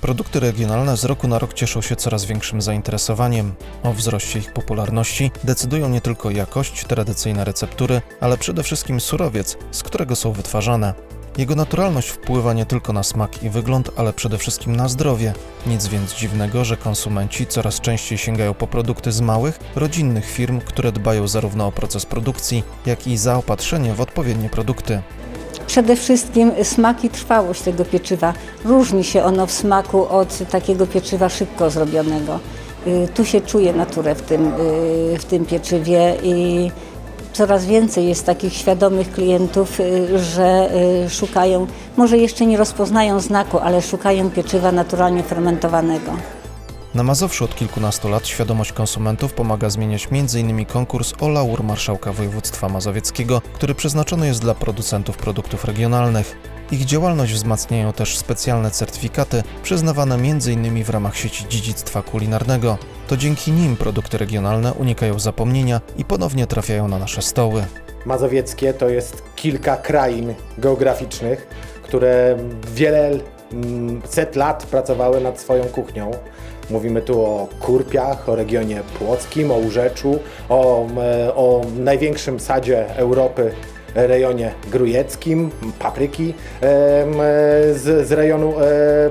Produkty regionalne z roku na rok cieszą się coraz większym zainteresowaniem. O wzroście ich popularności decydują nie tylko jakość, tradycyjne receptury, ale przede wszystkim surowiec, z którego są wytwarzane. Jego naturalność wpływa nie tylko na smak i wygląd, ale przede wszystkim na zdrowie. Nic więc dziwnego, że konsumenci coraz częściej sięgają po produkty z małych, rodzinnych firm, które dbają zarówno o proces produkcji, jak i zaopatrzenie w odpowiednie produkty. Przede wszystkim smak i trwałość tego pieczywa. Różni się ono w smaku od takiego pieczywa szybko zrobionego. Y, Tu się czuje naturę w tym, y, w tym pieczywie i coraz więcej jest takich świadomych klientów, y, że szukają, może jeszcze nie rozpoznają znaku, ale szukają pieczywa naturalnie fermentowanego. Na Mazowszu od kilkunastu lat świadomość konsumentów pomaga zmieniać m.in. konkurs o laur Marszałka Województwa Mazowieckiego, który przeznaczony jest dla producentów produktów regionalnych. Ich działalność wzmacniają też specjalne certyfikaty przyznawane m.in. w ramach sieci dziedzictwa kulinarnego. To dzięki nim produkty regionalne unikają zapomnienia i ponownie trafiają na nasze stoły. Mazowieckie to jest kilka krain geograficznych, które wiele mm, set lat pracowały nad swoją kuchnią. Mówimy tu o Kurpiach, o regionie płockim, o Urzeczu, o, e, o największym sadzie Europy, rejonie grujeckim, papryki em, e, z, z rejonu e,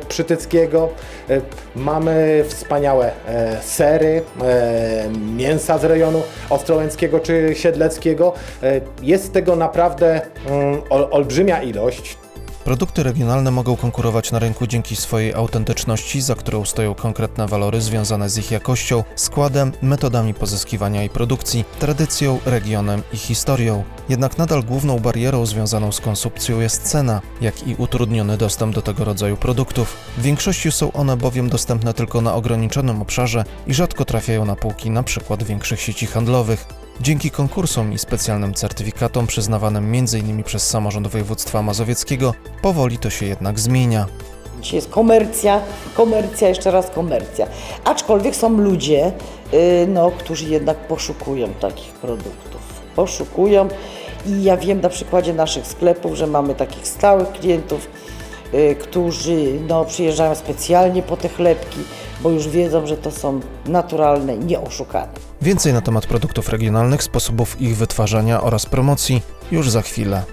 przytyckiego. E, Mamy wspaniałe e, sery, e, mięsa z rejonu ostrołęckiego czy siedleckiego. E, Jest tego naprawdę mm, ol, olbrzymia ilość. Produkty regionalne mogą konkurować na rynku dzięki swojej autentyczności, za którą stoją konkretne walory związane z ich jakością, składem, metodami pozyskiwania i produkcji, tradycją, regionem i historią. Jednak nadal główną barierą związaną z konsumpcją jest cena, jak i utrudniony dostęp do tego rodzaju produktów. W większości są one bowiem dostępne tylko na ograniczonym obszarze i rzadko trafiają na półki np. większych sieci handlowych. Dzięki konkursom i specjalnym certyfikatom przyznawanym m.in. przez samorząd województwa mazowieckiego, powoli to się jednak zmienia. Dzisiaj jest komercja, komercja, jeszcze raz komercja. Aczkolwiek są ludzie, y, no, którzy jednak poszukują takich produktów. Poszukują i ja wiem na przykładzie naszych sklepów, że mamy takich stałych klientów, y, którzy no, przyjeżdżają specjalnie po te chlebki, bo już wiedzą, że to są naturalne nieoszukane. Więcej na temat produktów regionalnych, sposobów ich wytwarzania oraz promocji już za chwilę.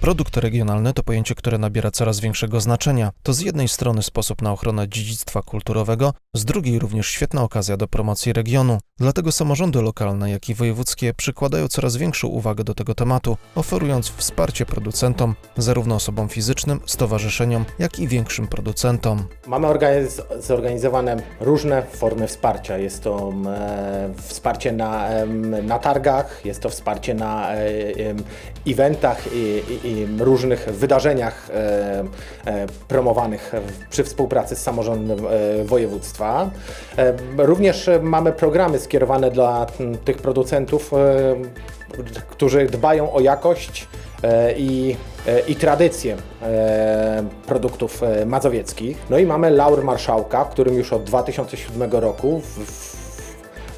Produkt regionalny to pojęcie, które nabiera coraz większego znaczenia. To z jednej strony sposób na ochronę dziedzictwa kulturowego, z drugiej również świetna okazja do promocji regionu. Dlatego samorządy lokalne, jak i wojewódzkie przykładają coraz większą uwagę do tego tematu, oferując wsparcie producentom, zarówno osobom fizycznym, stowarzyszeniom, jak i większym producentom. Mamy organiz- zorganizowane różne formy wsparcia. Jest to wsparcie na, na targach, jest to wsparcie na e, eventach i, i różnych wydarzeniach e, e, promowanych przy współpracy z samorządem e, województwa. Również mamy programy skierowane dla tych producentów, którzy dbają o jakość i, i tradycję produktów mazowieckich. No i mamy Laur Marszałka, w którym już od 2007 roku w,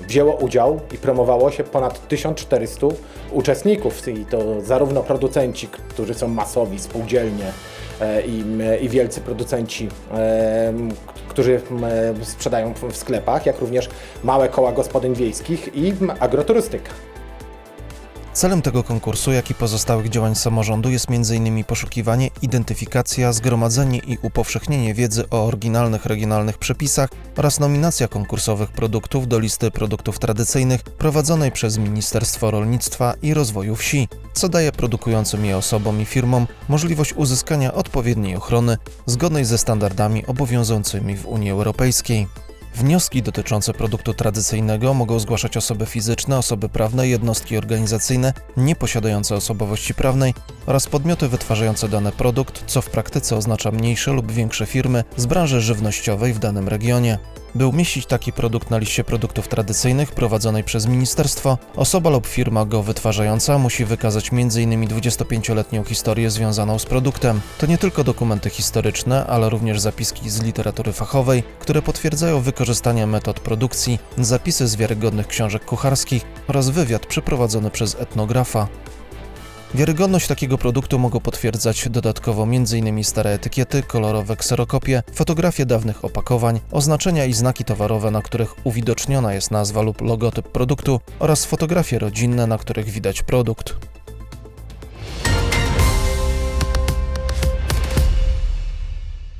wzięło udział i promowało się ponad 1400 uczestników i to zarówno producenci, którzy są masowi, spółdzielnie e, i, i wielcy producenci, e, którzy sprzedają w sklepach, jak również małe koła gospodyń wiejskich i agroturystyka. Celem tego konkursu, jak i pozostałych działań samorządu jest m.in. poszukiwanie, identyfikacja, zgromadzenie i upowszechnienie wiedzy o oryginalnych regionalnych przepisach oraz nominacja konkursowych produktów do listy produktów tradycyjnych prowadzonej przez Ministerstwo Rolnictwa i Rozwoju Wsi, co daje produkującym je osobom i firmom możliwość uzyskania odpowiedniej ochrony zgodnej ze standardami obowiązującymi w Unii Europejskiej. Wnioski dotyczące produktu tradycyjnego mogą zgłaszać osoby fizyczne, osoby prawne, jednostki organizacyjne nieposiadające osobowości prawnej oraz podmioty wytwarzające dany produkt, co w praktyce oznacza mniejsze lub większe firmy z branży żywnościowej w danym regionie. By umieścić taki produkt na liście produktów tradycyjnych prowadzonej przez ministerstwo, osoba lub firma go wytwarzająca musi wykazać m.in. 25-letnią historię związaną z produktem. To nie tylko dokumenty historyczne, ale również zapiski z literatury fachowej, które potwierdzają wykorzystanie metod produkcji, zapisy z wiarygodnych książek kucharskich oraz wywiad przeprowadzony przez etnografa. Wiarygodność takiego produktu mogą potwierdzać dodatkowo m.in. stare etykiety, kolorowe kserokopie, fotografie dawnych opakowań, oznaczenia i znaki towarowe, na których uwidoczniona jest nazwa lub logotyp produktu oraz fotografie rodzinne, na których widać produkt.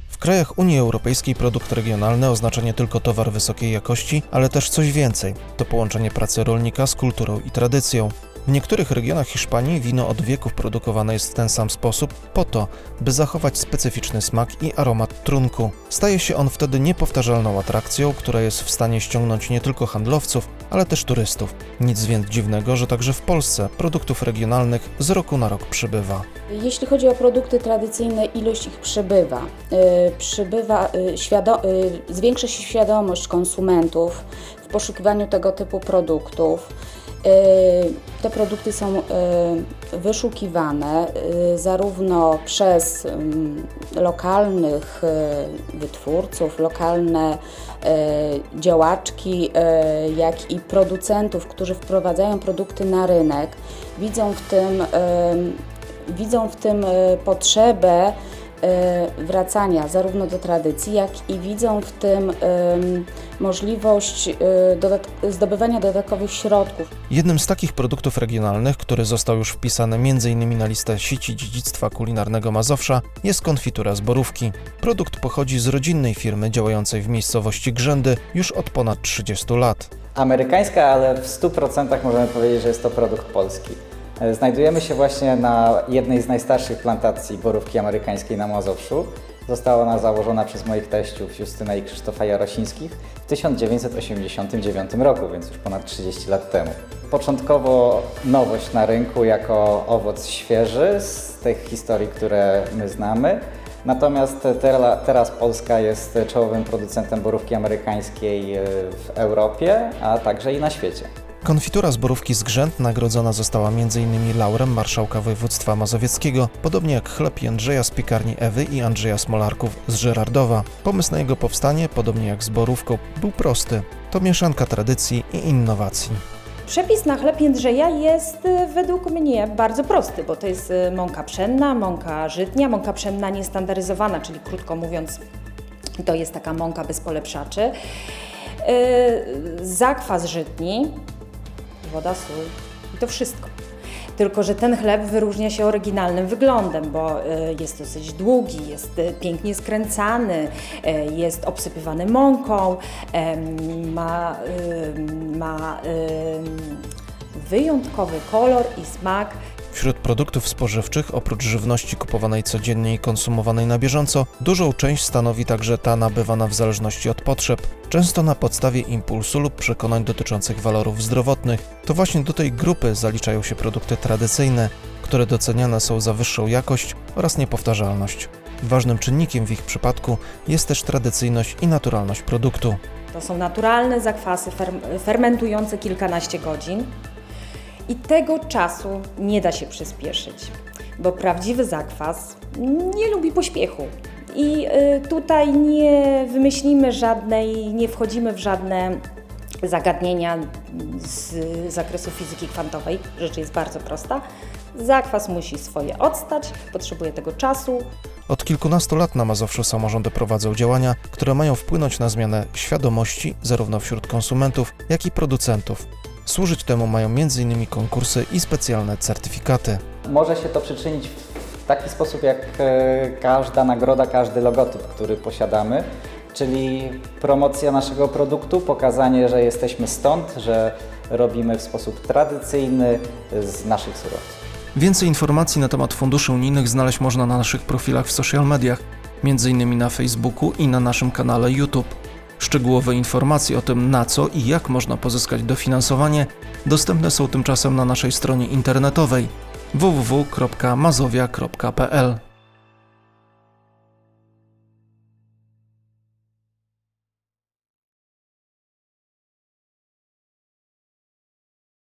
W krajach Unii Europejskiej produkt regionalny oznacza nie tylko towar wysokiej jakości, ale też coś więcej. To połączenie pracy rolnika z kulturą i tradycją. W niektórych regionach Hiszpanii wino od wieków produkowane jest w ten sam sposób po to, by zachować specyficzny smak i aromat trunku. Staje się on wtedy niepowtarzalną atrakcją, która jest w stanie ściągnąć nie tylko handlowców, ale też turystów. Nic więc dziwnego, że także w Polsce produktów regionalnych z roku na rok przybywa. Jeśli chodzi o produkty tradycyjne, ilość ich przybywa. Y, Przybywa, y, świado- y, zwiększa się świadomość konsumentów w poszukiwaniu tego typu produktów. Te produkty są y, wyszukiwane y, zarówno przez ym, lokalnych y, wytwórców, lokalne działaczki, jak i producentów, którzy wprowadzają produkty na rynek. Widzą w tym ym, widzą w tym e, potrzebę e, wracania zarówno do tradycji, jak i widzą w tym możliwość dodat- zdobywania dodatkowych środków. Jednym z takich produktów regionalnych, który został już wpisany m.in. na listę sieci dziedzictwa kulinarnego Mazowsza, jest konfitura z borówki. Produkt pochodzi z rodzinnej firmy działającej w miejscowości Grzędy już od ponad 30 lat. amerykańska, ale w 100% możemy powiedzieć, że jest to produkt polski. E, Znajdujemy się właśnie na jednej z najstarszych plantacji borówki amerykańskiej na Mazowszu. Została ona założona przez moich teściów Justyna i Krzysztofa Jarosińskich w 1989 roku, więc już ponad 30 lat temu. Początkowo nowość na rynku jako owoc świeży z tych historii, które my znamy. Natomiast tera- teraz Polska jest czołowym producentem borówki amerykańskiej e, w Europie, a także i na świecie. Konfitura z borówki z Grzęd nagrodzona została m.in. laurem marszałka województwa mazowieckiego, podobnie jak chleb Jędrzeja z piekarni Ewy i Andrzeja Smolarków z Żerardowa. Pomysł na jego powstanie, podobnie jak z borówką, był prosty. To mieszanka tradycji i innowacji. Przepis na chleb Jędrzeja jest y, według mnie bardzo prosty, bo to jest y, mąka pszenna, mąka żytnia, mąka pszenna niestandaryzowana, czyli krótko mówiąc, to jest taka mąka bez polepszaczy. Yy, zakwas żytni, woda, sól i to wszystko. Tylko, że ten chleb wyróżnia się oryginalnym wyglądem, bo y, jest dosyć długi, jest y, pięknie skręcany, y, jest obsypywany mąką, ma, ma wyjątkowy kolor i smak. Wśród produktów spożywczych, oprócz żywności kupowanej codziennie i konsumowanej na bieżąco, dużą część stanowi także ta nabywana w zależności od potrzeb, często na podstawie impulsu lub przekonań dotyczących walorów zdrowotnych. To właśnie do tej grupy zaliczają się produkty tradycyjne, które doceniane są za wyższą jakość oraz niepowtarzalność. Ważnym czynnikiem w ich przypadku jest też tradycyjność i naturalność produktu. To są naturalne zakwasy ferm- fermentujące kilkanaście godzin. I tego czasu nie da się przyspieszyć, bo prawdziwy zakwas nie lubi pośpiechu. I y, tutaj nie wymyślimy żadnej, nie wchodzimy w żadne zagadnienia z zakresu fizyki kwantowej. Rzecz jest bardzo prosta. Zakwas musi swoje odstać, potrzebuje tego czasu, Od kilkunastu lat na Mazowszu samorządy prowadzą działania, które mają wpłynąć na zmianę świadomości zarówno wśród konsumentów, jak i producentów. Służyć temu mają m.in. konkursy i specjalne certyfikaty. Może się to przyczynić w taki sposób, jak e, każda nagroda, każdy logotyp, który posiadamy, czyli promocja naszego produktu, pokazanie, że jesteśmy stąd, że robimy w sposób tradycyjny z naszych surowców. Więcej informacji na temat funduszy unijnych znaleźć można na naszych profilach w social mediach, m.in. na Facebooku i na naszym kanale YouTube. Szczegółowe informacje o tym, na co i jak można pozyskać dofinansowanie, dostępne są tymczasem na naszej stronie internetowej www.mazowia.pl.